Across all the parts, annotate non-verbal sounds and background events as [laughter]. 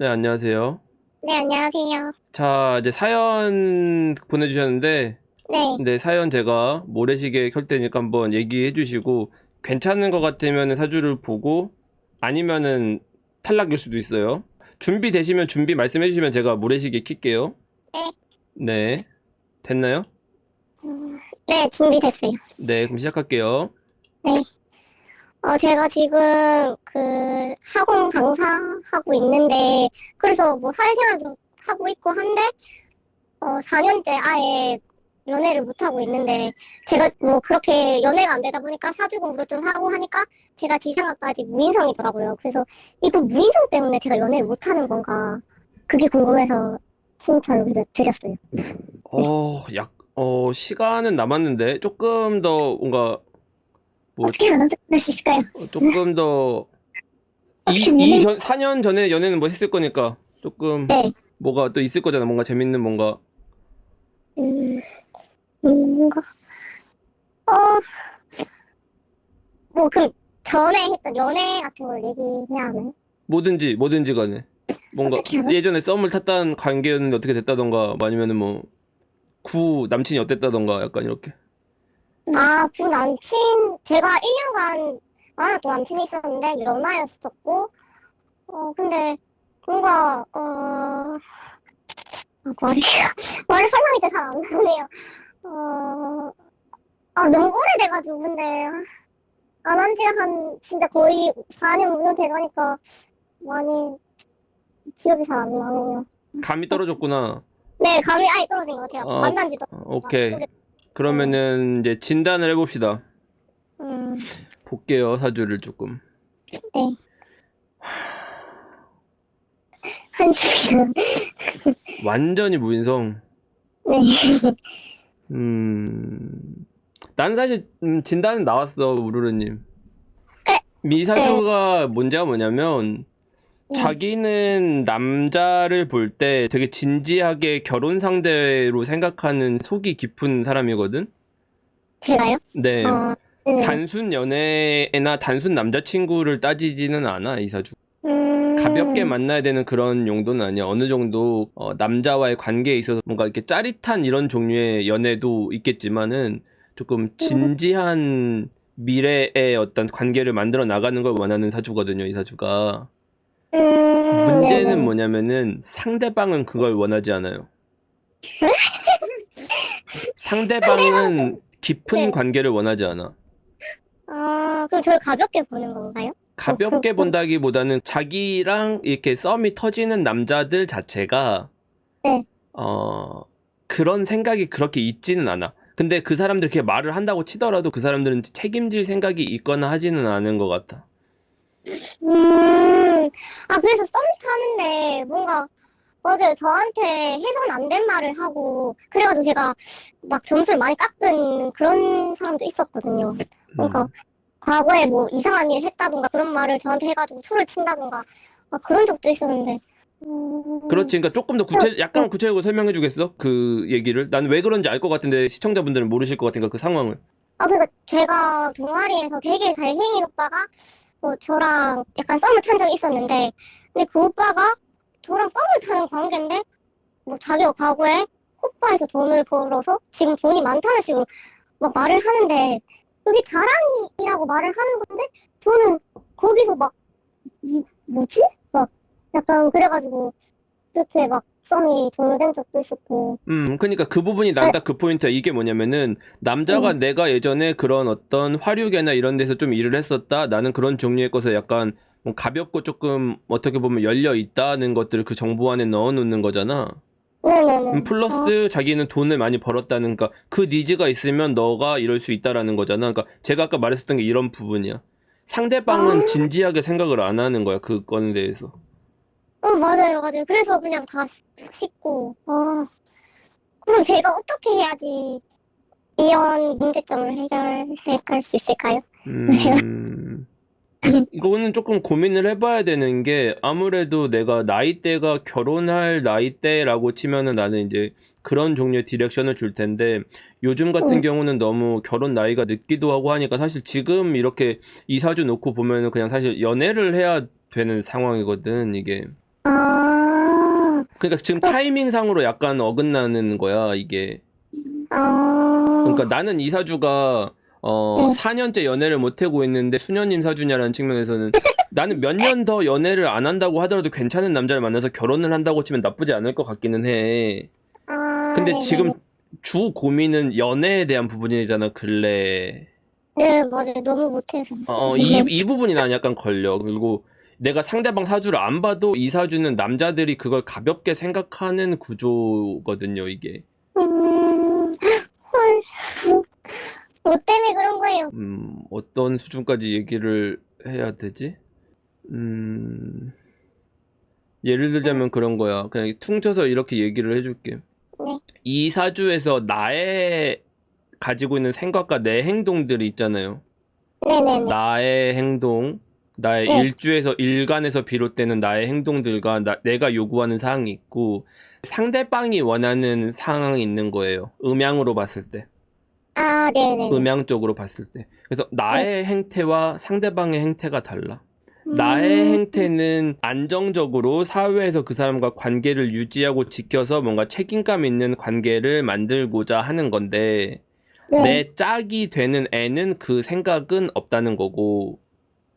네, 안녕하세요. 네, 안녕하세요. 자, 이제 사연 보내주셨는데, 네, 네, 사연 제가 모래시계 켤 테니까 한번 얘기해 주시고, 괜찮은 것 같으면 사주를 보고, 아니면은 탈락일 수도 있어요. 준비되시면 준비 말씀해 주시면 제가 모래시계 킬게요. 네. 네. 됐나요? 네, 준비됐어요. 네, 그럼 시작할게요. 어, 제가 지금 그 학원 강사하고 있는데, 그래서 뭐 사회생활도 하고 있고 한데, 어, 4년째 아예 연애를 못하고 있는데, 제가 뭐 그렇게 연애가 안 되다 보니까 사주 공부도 좀 하고 하니까, 제가 지상학까지 무인성이더라고요. 그래서 이거 무인성 때문에 제가 연애를 못하는 건가, 그게 궁금해서 신청을 드렸어요. 어, 약, 어, 시간은 남았는데, 조금 더 뭔가, 뭐, 어떻게 하면 어떻게 수 있을까요? 조금 더, 이, 어떻게 이 연애- 전, 4년 전에 연애는 뭐 했을 거니까, 조금, 네. 뭐가 또 있을 거잖아. 뭔가 재밌는 뭔가. 음, 뭔가, 어, 뭐, 그, 전에 했던 연애 같은 걸 얘기해야 하나요? 뭐든지, 뭐든지 간에. 뭔가, 어떻게? 예전에 썸을 탔다는 관계였는데 어떻게 됐다던가, 뭐 아니면은 뭐, 구 남친이 어땠다던가, 약간 이렇게. 아, 그 남친, 제가 1년간 만났던 남친이 있었는데, 연하였었고, 어, 근데, 뭔가, 어, 아, 말이, 말을 설명하니까 잘안 나오네요. 어, 아, 너무 오래돼가지고, 근데, 안 한 지가 한, 진짜 거의 4년, 5년 돼가니까, 많이, 기억이 잘 안 나네요. 감이 떨어졌구나. 네, 감이 아예 떨어진 것 같아요. 어, 만난 지도. 어, 오케이. 그러면은 이제 진단을 해봅시다. 음, 볼게요, 사주를 조금. 네. 한숨이요. 완전히 무인성. 네. 음, 난 사실 음, 진단은 나왔어, 우르르님. 에? 미사주가 문제가 뭐냐면 네. 자기는 남자를 볼 때 되게 진지하게 결혼 상대로 생각하는 속이 깊은 사람이거든. 제가요? 네. 어, 네. 단순 연애나 단순 남자친구를 따지지는 않아, 이사주. 음, 가볍게 만나야 되는 그런 용도는 아니야. 어느 정도 어, 남자와의 관계에 있어서 뭔가 이렇게 짜릿한 이런 종류의 연애도 있겠지만은 조금 진지한 미래의 어떤 관계를 만들어 나가는 걸 원하는 사주거든요, 이 사주가. 음. 문제는 뭐냐면은 상대방은 그걸 원하지 않아요. [laughs] 상대방은 깊은 네. 관계를 원하지 않아. 아, 그럼 저를 가볍게 보는 건가요? 가볍게 본다기보다는 자기랑 이렇게 썸이 터지는 남자들 자체가 네. 어 그런 생각이 그렇게 있지는 않아. 근데 그 사람들 그렇게 말을 한다고 치더라도 그 사람들은 책임질 생각이 있거나 하지는 않은 것 같아. 음, 아, 그래서 썸 타는데 뭔가, 맞아요. 저한테 해선 안 된 말을 하고, 그래가지고 제가 막 점수를 많이 깎은 그런 사람도 있었거든요. 그러니까, 음. 과거에 뭐 이상한 일 했다던가 그런 말을 저한테 해가지고 술을 친다던가, 막 그런 적도 있었는데. 음, 그렇지. 그러니까 조금 더 구체, 약간 구체적으로 설명해 주겠어? 그 얘기를? 난 왜 그런지 알 것 같은데 시청자분들은 모르실 것 같으니까 그 상황을. 아, 그러니까 제가 동아리에서 되게 잘생긴 오빠가 뭐 저랑 약간 썸을 탄 적이 있었는데, 근데 그 오빠가 저랑 썸을 타는 관계인데, 뭐 자기가 과거에 호빠에서 돈을 벌어서 지금 돈이 많다는 식으로 막 말을 하는데, 그게 자랑이라고 말을 하는 건데, 저는 거기서 막, 이, 뭐지? 막 약간 그래가지고, 그렇게 막 썸이 종료된 적도 있었고, 음, 그러니까 그 부분이 난 딱 그 포인트야. 이게 뭐냐면은 남자가 음. 내가 예전에 그런 어떤 화류계나 이런 데서 좀 일을 했었다. 나는 그런 종류의 것에 약간 뭐 가볍고 조금 어떻게 보면 열려 있다는 것들을 그 정보 안에 넣어 놓는 거잖아. 네네네. 음, 플러스 자기는 돈을 많이 벌었다는 그러니까 그 니즈가 있으면 너가 이럴 수 있다라는 거잖아. 그러니까 제가 아까 말했었던 게 이런 부분이야. 상대방은 아. 진지하게 생각을 안 하는 거야. 그 건에 대해서. 어, 맞아요, 맞아요. 그래서 그냥 다 씻고, 아, 그럼 제가 어떻게 해야지 이런 문제점을 해결해 갈수 있을까요? 음, [laughs] 이거는 조금 고민을 해봐야 되는 게 아무래도 내가 나이대가 결혼할 나이대라고 치면은 나는 이제 그런 종류의 디렉션을 줄 텐데 요즘 같은 응. 경우는 너무 결혼 나이가 늦기도 하고 하니까 사실 지금 이렇게 이사주 놓고 보면은 그냥 사실 연애를 해야 되는 상황이거든 이게 아, 그러니까 지금 타이밍상으로 약간 어긋나는 거야 이게. 어, 그러니까 나는 이사주가 어 네. 4년째 연애를 못 하고 있는데 수녀님 사주냐라는 측면에서는 나는 몇 년 더 연애를 안 한다고 하더라도 괜찮은 남자를 만나서 결혼을 한다고 치면 나쁘지 않을 것 같기는 해. 아, 근데 네네네. 지금 주 고민은 연애에 대한 부분이잖아, 근래. 네, 맞아요. 너무 못해서. 어, 이, 이 부분이 난 약간 걸려. 그리고 내가 상대방 사주를 안 봐도 이 사주는 남자들이 그걸 가볍게 생각하는 구조거든요, 이게. 음, 헐. 뭐 때문에 그런 거예요? 음, 어떤 수준까지 얘기를 해야 되지? 음, 예를 들자면 그런 거야. 그냥 퉁쳐서 이렇게 얘기를 해줄게. 네. 이 사주에서 나의 가지고 있는 생각과 내 행동들이 있잖아요. 네네네. 나의 행동, 나의 네. 일주에서 일간에서 비롯되는 나의 행동들과 나- 내가 요구하는 사항이 있고 상대방이 원하는 상황이 있는 거예요. 음양으로 봤을 때. 아, 네네. 음양적으로 봤을 때. 그래서 나의 행태와 상대방의 행태가 달라. 음. 나의 행태는 안정적으로 사회에서 그 사람과 관계를 유지하고 지켜서 뭔가 책임감 있는 관계를 만들고자 하는 건데, 네. 내 짝이 되는 애는 그 생각은 없다는 거고,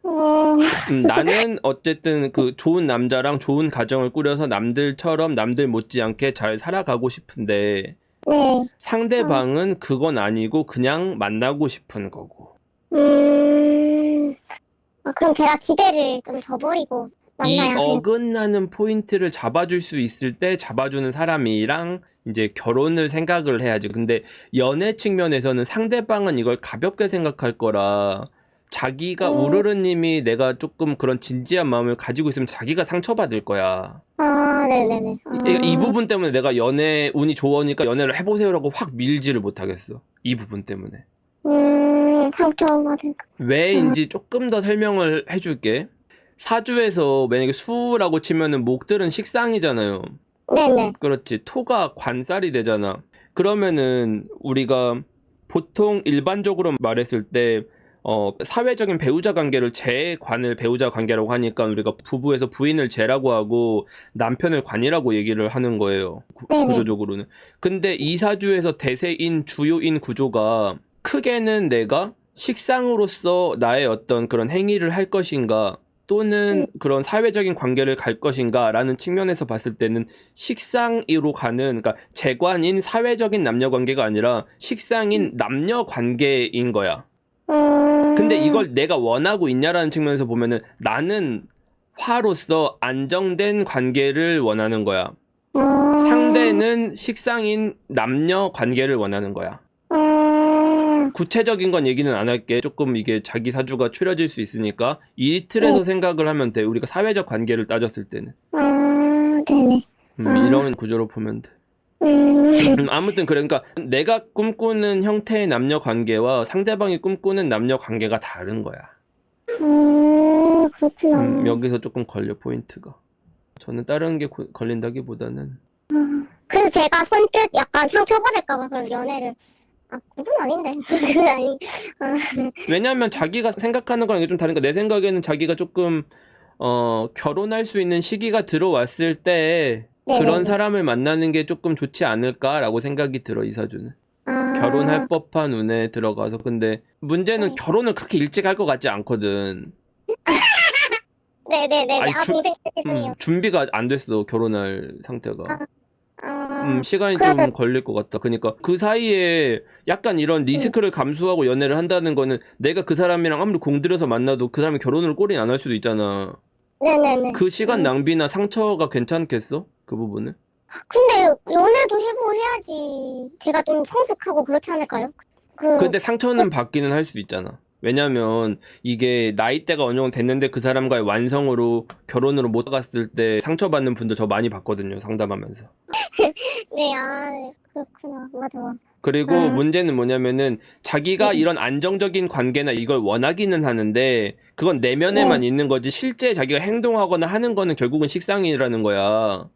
어, 음, 나는 어쨌든 그 좋은 남자랑 좋은 가정을 꾸려서 남들처럼 남들 못지않게 잘 살아가고 싶은데, 네. 상대방은 그건 아니고 그냥 만나고 싶은 거고. 음, 아, 그럼 제가 기대를 좀 저버리고 이 만나야 하는 어긋나는 포인트를 잡아줄 수 있을 때 잡아주는 사람이랑 이제 결혼을 생각을 해야지. 근데 연애 측면에서는 상대방은 이걸 가볍게 생각할 거라 자기가 음. 우르르님이 내가 조금 그런 진지한 마음을 가지고 있으면 자기가 상처받을 거야. 아, 네네네. 아, 이, 이 부분 때문에 내가 연애 운이 좋으니까 연애를 해보세요라고 확 밀지를 못하겠어. 이 부분 때문에. 음, 상처받을 거. 왜인지 조금 더 설명을 해줄게. 사주에서 만약에 수라고 치면은 목들은 식상이잖아요. 네네. 그렇지. 토가 관살이 되잖아. 그러면은 우리가 보통 일반적으로 말했을 때 어, 사회적인 배우자 관계를 재관을 배우자 관계라고 하니까 우리가 부부에서 부인을 재라고 하고 남편을 관이라고 얘기를 하는 거예요. 구. 구조적으로는. 근데 이 사주에서 대세인 주요인 구조가 크게는 내가 식상으로서 나의 어떤 그런 행위를 할 것인가 또는 그런 사회적인 관계를 갈 것인가라는 측면에서 봤을 때는 식상으로 가는 그러니까 재관인 사회적인 남녀 관계가 아니라 식상인 남녀 관계인 거야. 음, 근데 이걸 내가 원하고 있냐라는 측면에서 보면은 나는 화로서 안정된 관계를 원하는 거야. 음, 상대는 식상인 남녀 관계를 원하는 거야. 음, 구체적인 건 얘기는 안 할게. 조금 이게 자기 사주가 추려질 수 있으니까 이 틀에서 생각을 하면 돼. 우리가 사회적 관계를 따졌을 때는 음, 네네. 음, 아. 이런 구조로 보면 돼. 음, 음, 아무튼 그래. 그러니까 내가 꿈꾸는 형태의 남녀 관계와 상대방이 꿈꾸는 남녀 관계가 다른 거야. 음, 그렇구나. 음, 여기서 조금 걸려 포인트가. 저는 다른 게 고- 걸린다기보다는 그래서 제가 선뜻 약간 상처받을까봐 그런 연애를 아 그건 아닌데 [laughs] 그건 아닌 아, 왜냐하면 자기가 생각하는 거랑 이게 좀 다르니까 내 생각에는 자기가 조금 어 결혼할 수 있는 시기가 들어왔을 때 그런 사람을 만나는 게 조금 좋지 않을까라고 생각이 들어 이사주는. 아, 결혼할 법한 운에 들어가서. 근데 문제는 네. 결혼을 그렇게 일찍 할 것 같지 않거든. [laughs] 네네네 아니, 아 주- 동생 음, 죄송해요 준비가 안 됐어 결혼할 상태가. 아, 음, 시간이 좀 그러면- 걸릴 것 같다. 그러니까 그 사이에 약간 이런 리스크를 감수하고 연애를 한다는 거는 내가 그 사람이랑 아무리 공들여서 만나도 그 사람이 결혼을 꼬리 안 할 수도 있잖아. 네네네. 그 시간 음. 낭비나 상처가 괜찮겠어? 그 부분은? 근데 연애도 해보고 해야지 제가 좀 성숙하고 그렇지 않을까요? 그 근데 상처는 받기는 할수 있잖아. 왜냐면 이게 나이대가 어느 정도 됐는데 그 사람과의 완성으로 결혼으로 못 갔을 때 상처받는 분들 저 많이 봤거든요. 상담하면서. [laughs] 네, 아 그렇구나 맞아 그리고 음. 문제는 뭐냐면은 자기가 네. 이런 안정적인 관계나 이걸 원하기는 하는데 그건 내면에만 네. 있는 거지 실제 자기가 행동하거나 하는 거는 결국은 식상이라는 거야.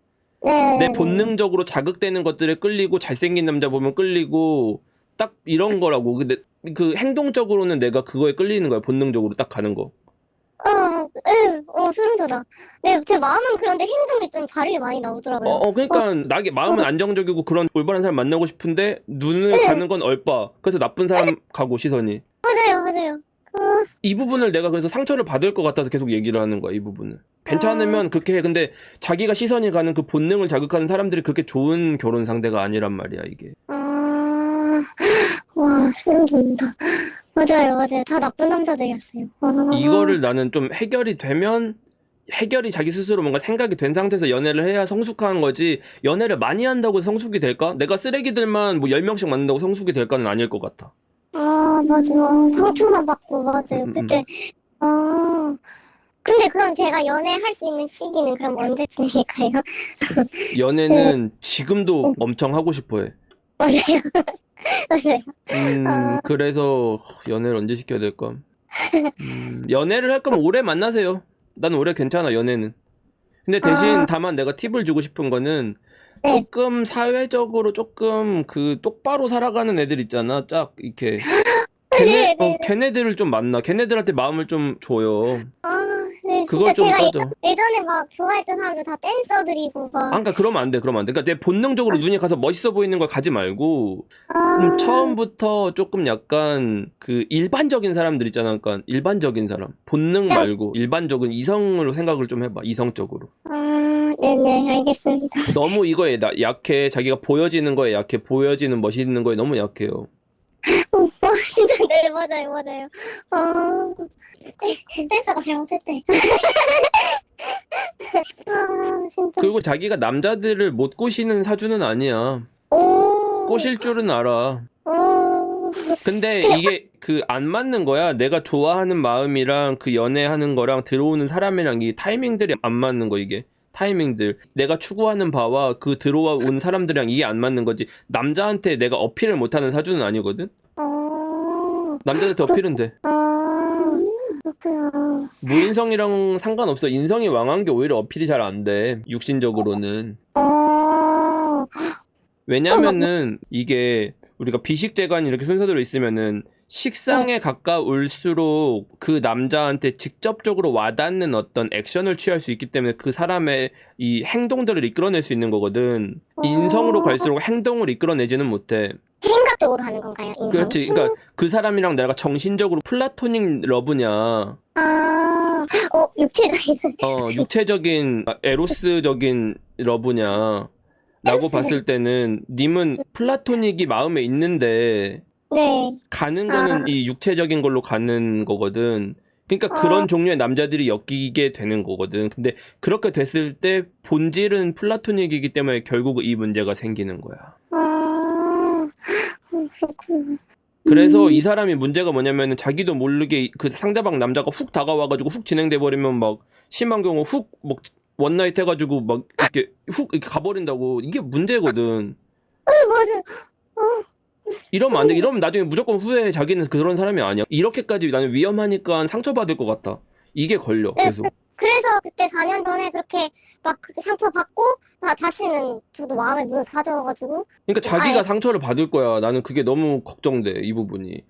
네 내 본능적으로 자극되는 것들에 끌리고 잘생긴 남자 보면 끌리고 딱 이런 거라고. 근데 그 행동적으로는 내가 그거에 끌리는 거야. 본능적으로 딱 가는 거. 어, 응, 어, 소름 돋아. 네, 제 마음은 그런데 행동이 좀 다르게 많이 나오더라고요. 어, 어, 그러니까 나게 마음은 안정적이고 그런 올바른 사람 만나고 싶은데 눈을 네. 가는 건 얼빠. 그래서 나쁜 사람 가고 시선이. 맞아요, 맞아요. 어, 이 부분을 내가 그래서 상처를 받을 것 같아서 계속 얘기를 하는 거야, 이 부분을. 괜찮으면 그렇게 해. 근데 자기가 시선이 가는 그 본능을 자극하는 사람들이 그렇게 좋은 결혼 상대가 아니란 말이야, 이게. 아, 와, 소름 돋는다. 맞아요, 맞아요. 다 나쁜 남자들이었어요. 아, 이거를 나는 좀 해결이 되면 해결이 자기 스스로 뭔가 생각이 된 상태에서 연애를 해야 성숙한 거지 연애를 많이 한다고 성숙이 될까? 내가 쓰레기들만 뭐 10명씩 만난다고 성숙이 될까는 아닐 것 같아. 아, 맞아. 상처만 받고, 맞아요. 음, 음. 그때, 아. 근데 그럼 제가 연애할 수 있는 시기는 그럼 언제쯤일까요? [laughs] 연애는 지금도 엄청 하고 싶어 해. 맞아요. [laughs] 맞아요. 음, 아. 그래서 연애를 언제 시켜야 될까? 음, 연애를 할 거면 오래 만나세요. 난 오래 괜찮아, 연애는. 근데 대신 아. 다만 내가 팁을 주고 싶은 거는 네. 조금 사회적으로 조금 그 똑바로 살아가는 애들 있잖아. 짝 이렇게 [laughs] 걔네 네, 네, 어, 걔네들을 좀 만나. 걔네들한테 마음을 좀 줘요. 아, 네. 그걸 좀 제가 따져. 예전에 막 좋아했던 사람들 다 댄서들이고 막. 아, 그러니까 그러면 안 돼. 그러면 안 돼. 그러니까 내 본능적으로 눈이 가서 멋있어 보이는 걸 가지 말고 아, 음, 처음부터 조금 약간 그 일반적인 사람들 있잖아. 그러니까 일반적인 사람. 본능 네. 말고 일반적인 이성으로 생각을 좀 해봐. 이성적으로. 아, 네네, 알겠습니다. 너무 이거에 나- 약해. 자기가 보여지는 거에 약해. 보여지는 멋있는 거에 너무 약해요. [laughs] 어, 진짜, 네, 맞아요, 맞아요. 아, 댄- 댄서가 잘못했대. 아, 진짜. 그리고 자기가 남자들을 못 꼬시는 사주는 아니야. 오, 꼬실 줄은 알아. 오, 근데 이게 그 안 맞는 거야. 내가 좋아하는 마음이랑 그 연애하는 거랑 들어오는 사람이랑 이 타이밍들이 안 맞는 거 이게. 타이밍들. 내가 추구하는 바와 그 들어와 온 사람들이랑 이게 안 맞는 거지. 남자한테 내가 어필을 못하는 사주는 아니거든. 어, 남자한테 어필은 돼. 아, 그렇구나. 무인성이랑 상관없어. 인성이 왕한 게 오히려 어필이 잘 안 돼. 육신적으로는. 어, 왜냐면은 이게 우리가 비식재관이 이렇게 순서대로 있으면은 식상에 가까울수록 그 남자한테 직접적으로 와닿는 어떤 액션을 취할 수 있기 때문에 그 사람의 이 행동들을 이끌어낼 수 있는 거거든. 인성으로 갈수록 행동을 이끌어내지는 못해. 생각적으로 하는 건가요, 인성? 그렇지. 그러니까 그 사람이랑 내가 정신적으로 플라토닉 러브냐, 아, 어, 육체적인. 어, 육체적인 에로스적인 러브냐. 라고 봤을 때는 님은 플라토닉이 마음에 있는데 네. 가는 거는 아. 이 육체적인 걸로 가는 거거든. 그러니까 아. 그런 종류의 남자들이 엮이게 되는 거거든. 근데 그렇게 됐을 때 본질은 플라토닉이기 때문에 결국 이 문제가 생기는 거야. 아, 어, 그래서 음. 이 사람이 문제가 뭐냐면은 자기도 모르게 그 상대방 남자가 훅 다가와가지고 훅 진행돼 버리면 막 심한 경우 훅막 원나잇 해가지고 막 이렇게 훅 이렇게 가버린다고 이게 문제거든. 이러면 안 돼. 이러면 나중에 무조건 후회해. 자기는 그런 사람이 아니야. 이렇게까지 나는 위험하니까 상처받을 것 같아. 이게 걸려. 계속. 그래서 그때 4년 전에 그렇게 막 그렇게 상처받고 다, 다시는 저도 마음의 문을 닫아가지고 그러니까 자기가 아예- 상처를 받을 거야. 나는 그게 너무 걱정돼. 이 부분이.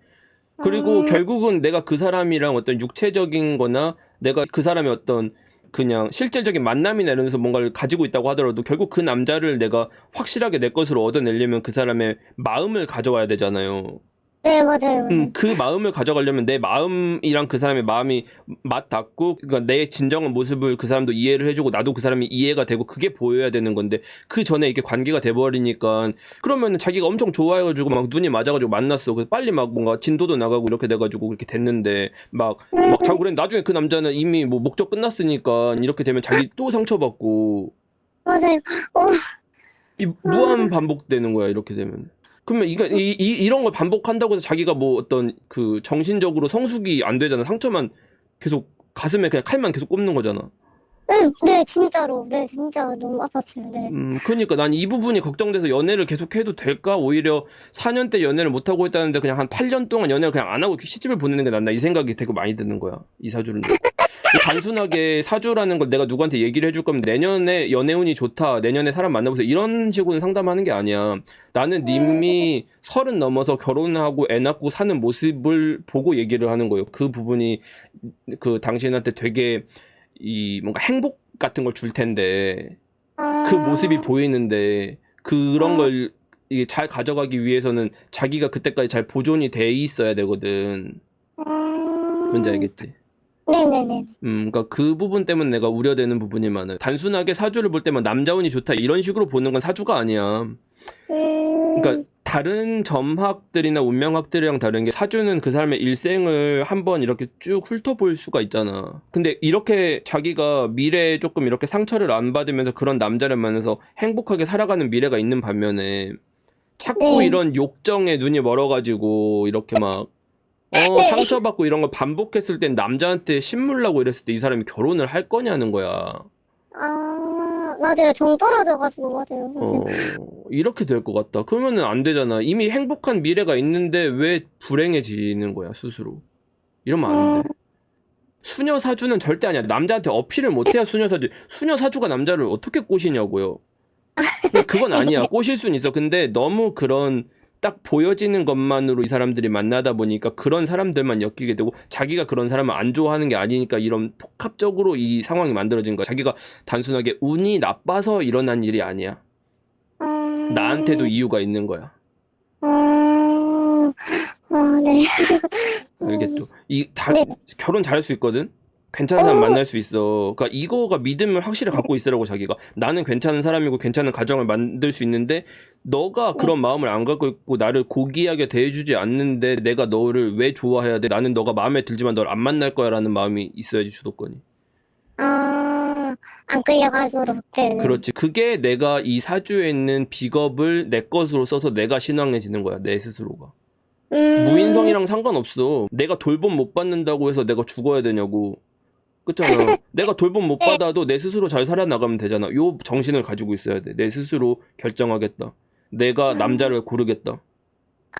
그리고 음. 결국은 내가 그 사람이랑 어떤 육체적인 거나 내가 그 사람의 어떤 그냥 실질적인 만남이나 이런 데서 뭔가를 가지고 있다고 하더라도 결국 그 남자를 내가 확실하게 내 것으로 얻어내려면 그 사람의 마음을 가져와야 되잖아요. 네 맞아요. 음, 그 마음을 가져가려면 내 마음이랑 그 사람의 마음이 맞닿고, 그러니까 내 진정한 모습을 그 사람도 이해를 해주고, 나도 그 사람이 이해가 되고, 그게 보여야 되는 건데, 그 전에 이렇게 관계가 돼버리니까, 그러면은 자기가 엄청 좋아해가지고, 막 눈이 맞아가지고 만났어. 그래서 빨리 막 뭔가 진도도 나가고 이렇게 돼가지고 그렇게 됐는데, 막, 막 자꾸 그래. 나중에 그 남자는 이미 뭐 목적 끝났으니까, 이렇게 되면 자기 또 상처받고, 맞아요. 어, 이 무한 반복되는 거야 이렇게 되면. 그러면 이거 이, 이 이런 걸 반복한다고 해서 자기가 뭐 어떤 그 정신적으로 성숙이 안 되잖아. 상처만 계속 가슴에 그냥 칼만 계속 꼽는 거잖아. 네, 네 진짜로 네 진짜 너무 아팠어요. 네. 음, 그러니까 난 이 부분이 걱정돼서 연애를 계속 해도 될까? 오히려 4년 때 연애를 못 하고 있다는데 그냥 한 8년 동안 연애를 그냥 안 하고 시집을 보내는 게 낫나 이 생각이 되게 많이 드는 거야. 이 사주는. [laughs] 단순하게 사주라는 걸 내가 누구한테 얘기를 해줄 거면 내년에 연애운이 좋다. 내년에 사람 만나보세요. 이런 식으로 상담하는 게 아니야. 나는 님이 서른 넘어서 결혼하고 애 낳고 사는 모습을 보고 얘기를 하는 거예요. 그 부분이 그 당신한테 되게 이 뭔가 행복 같은 걸 줄 텐데 아, 그 모습이 보이는데 그런 어. 걸 이게 잘 가져가기 위해서는 자기가 그때까지 잘 보존이 돼 있어야 되거든. 음, 뭔지 알겠지? 네네네. 음, 그러니까 그 부분 때문에 내가 우려되는 부분이 많아요. 단순하게 사주를 볼 때만 남자 운이 좋다 이런 식으로 보는 건 사주가 아니야. 음, 그러니까 다른 점학들이나 운명학들이랑 다른 게 사주는 그 사람의 일생을 한번 이렇게 쭉 훑어볼 수가 있잖아. 근데 이렇게 자기가 미래에 조금 이렇게 상처를 안 받으면서 그런 남자를 만나서 행복하게 살아가는 미래가 있는 반면에 자꾸 네. 이런 욕정에 눈이 멀어가지고 이렇게 막 어, 네. 상처받고 이런 걸 반복했을 땐 남자한테 신물 나고 이랬을 때 이 사람이 결혼을 할 거냐는 거야. 아, 맞아요. 정 떨어져가지고, 맞아요. 맞아요. 어, 이렇게 될 것 같다. 그러면은 안 되잖아. 이미 행복한 미래가 있는데 왜 불행해지는 거야, 스스로. 이러면 안 돼. 수녀 사주는 절대 아니야. 남자한테 어필을 못해야 수녀 사주. 수녀 사주가 남자를 어떻게 꼬시냐고요. 근데 그건 아니야. 꼬실 수는 있어. 근데 너무 그런 딱 보여지는 것만으로 이 사람들이 만나다 보니까 그런 사람들만 엮이게 되고 자기가 그런 사람을 안 좋아하는 게 아니니까 이런 복합적으로 이 상황이 만들어진 거야. 자기가 단순하게 운이 나빠서 일어난 일이 아니야. 음, 나한테도 이유가 있는 거야. 음, 아, 네. 알겠죠? 이 다, 네. 결혼 잘할 수 있거든. 괜찮은 사람 어. 만날 수 있어. 그러니까 이거가 믿음을 확실히 갖고 있으라고 자기가. 나는 괜찮은 사람이고 괜찮은 가정을 만들 수 있는데 너가 그런 마음을 안 갖고 있고 나를 고귀하게 대해주지 않는데 내가 너를 왜 좋아해야 돼? 나는 너가 마음에 들지만 널 안 만날 거야라는 마음이 있어야지 주도권이. 아, 안 끌려가도록. 네. 그렇지. 그게 내가 이 사주에 있는 비겁을 내 것으로 써서 내가 신앙해지는 거야. 내 스스로가. 음, 무인성이랑 상관없어. 내가 돌봄 못 받는다고 해서 내가 죽어야 되냐고. 그렇잖아. [laughs] 내가 돌봄 못 받아도 내 스스로 잘 살아나가면 되잖아. 요 정신을 가지고 있어야 돼. 내 스스로 결정하겠다. 내가 남자를 고르겠다.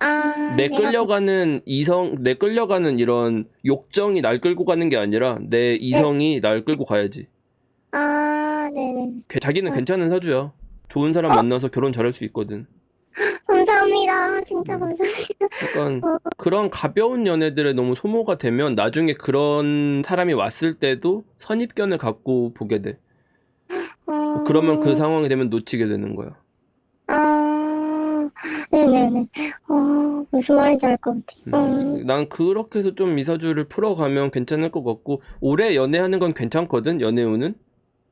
아, 내 내가 끌려가는 이성, 내 끌려가는 이런 욕정이 날 끌고 가는 게 아니라 내 이성이 날 끌고 가야지. 아, 네네. 걔- 자기는 괜찮은 사주야. 좋은 사람 만나서 결혼 잘할 수 있거든. 감사합니다. 진짜 감사합니다. 약간 그런 가벼운 연애들에 너무 소모가 되면 나중에 그런 사람이 왔을 때도 선입견을 갖고 보게 돼. 어, 그러면 그 상황이 되면 놓치게 되는 거야. 아, 네네네. 어, 무슨 말인지 알 것 같아요. 음, 난 그렇게 해서 좀 미사주를 풀어가면 괜찮을 것 같고 오래 연애하는 건 괜찮거든 연애운은.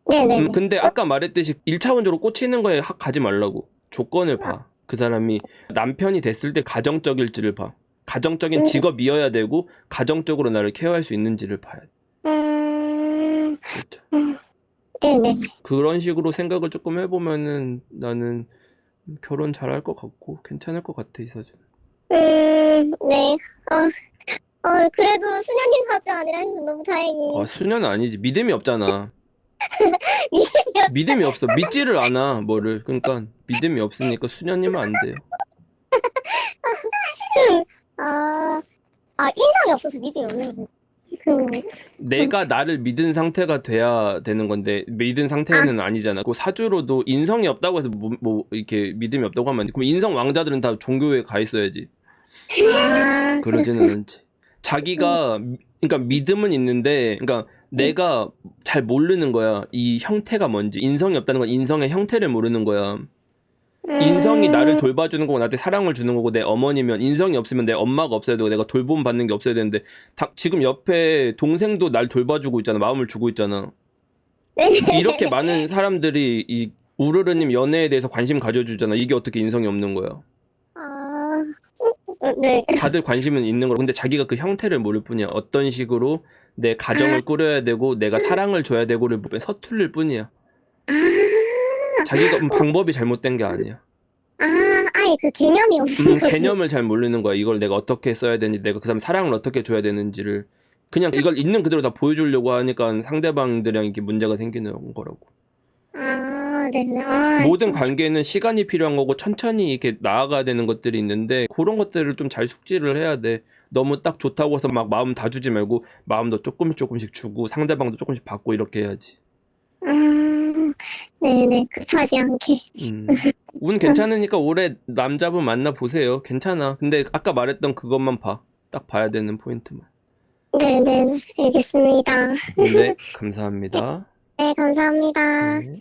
네네네. 음, 근데 아까 말했듯이 1차원적으로 꽂히는 거에 하- 가지 말라고. 조건을 봐. 그 사람이 남편이 됐을 때 가정적일지를 봐. 가정적인 음. 직업이어야 되고 가정적으로 나를 케어할 수 있는지를 봐야 돼. 음, 그렇죠. 네네. 그런 식으로 생각을 조금 해보면은 나는 결혼 잘할 것 같고 괜찮을 것 같아 이 사주. 음, 네. 어, 어, 그래도 수녀님 사주 아니라 해서 너무 다행이에요. 아 수녀는 아니지 믿음이 없잖아. 믿음이요? 믿음이 없어 믿지를 않아 뭐를 그러니까 믿음이 없으니까 수녀님은 안 돼요. 아, 아, 인상이 없어서 믿음이 없는 거. 그, 내가 나를 믿은 상태가 돼야 되는 건데 믿은 상태는 아니잖아. 그 사주로도 인성이 없다고 해서 뭐, 뭐 이렇게 믿음이 없다고 하면 안 돼. 그럼 인성 왕자들은 다 종교에 가 있어야지. 아, 그러지는 않지. 자기가 미- 그러니까 믿음은 있는데 그러니까 내가 잘 모르는 거야. 이 형태가 뭔지. 인성이 없다는 건 인성의 형태를 모르는 거야. 인성이 음, 나를 돌봐주는 거고 나한테 사랑을 주는 거고 내 어머니면 인성이 없으면 내 엄마가 없어야 되고 내가 돌봄 받는 게 없어야 되는데 다- 지금 옆에 동생도 날 돌봐주고 있잖아. 마음을 주고 있잖아. 네. [laughs] 이렇게 많은 사람들이 이 우르르님 연애에 대해서 관심 가져주잖아. 이게 어떻게 인성이 없는 거야. 아, 어, 네. 다들 관심은 있는 거고 근데 자기가 그 형태를 모를 뿐이야. 어떤 식으로 내 가정을 꾸려야 되고 내가 사랑을 줘야 되고를 보면 서툴릴 뿐이야. 자기가 음, 방법이 잘못된 게 아니야. 아, 아예 그 개념이 없는 음, 거지. 개념을 잘 모르는 거야. 이걸 내가 어떻게 써야 되는지, 내가 그 사람 사랑을 어떻게 줘야 되는지를 그냥 이걸 있는 그대로 다 보여주려고 하니까 상대방들이랑 이렇게 문제가 생기는 거라고. 아, 네네. 아, 모든 관계는 시간이 필요한 거고 천천히 이렇게 나아가야 되는 것들이 있는데 그런 것들을 좀 잘 숙지를 해야 돼. 너무 딱 좋다고 해서 막 마음 다 주지 말고 마음도 조금씩 조금씩 주고 상대방도 조금씩 받고 이렇게 해야지. 음, 네네. 급하지 않게. 음. 운 괜찮으니까 올해 남자분 만나 보세요. 괜찮아. 근데 아까 말했던 그것만 봐. 딱 봐야 되는 포인트만. 네네, 알겠습니다. 네, [laughs] 감사합니다. 네, 감사합니다. 네.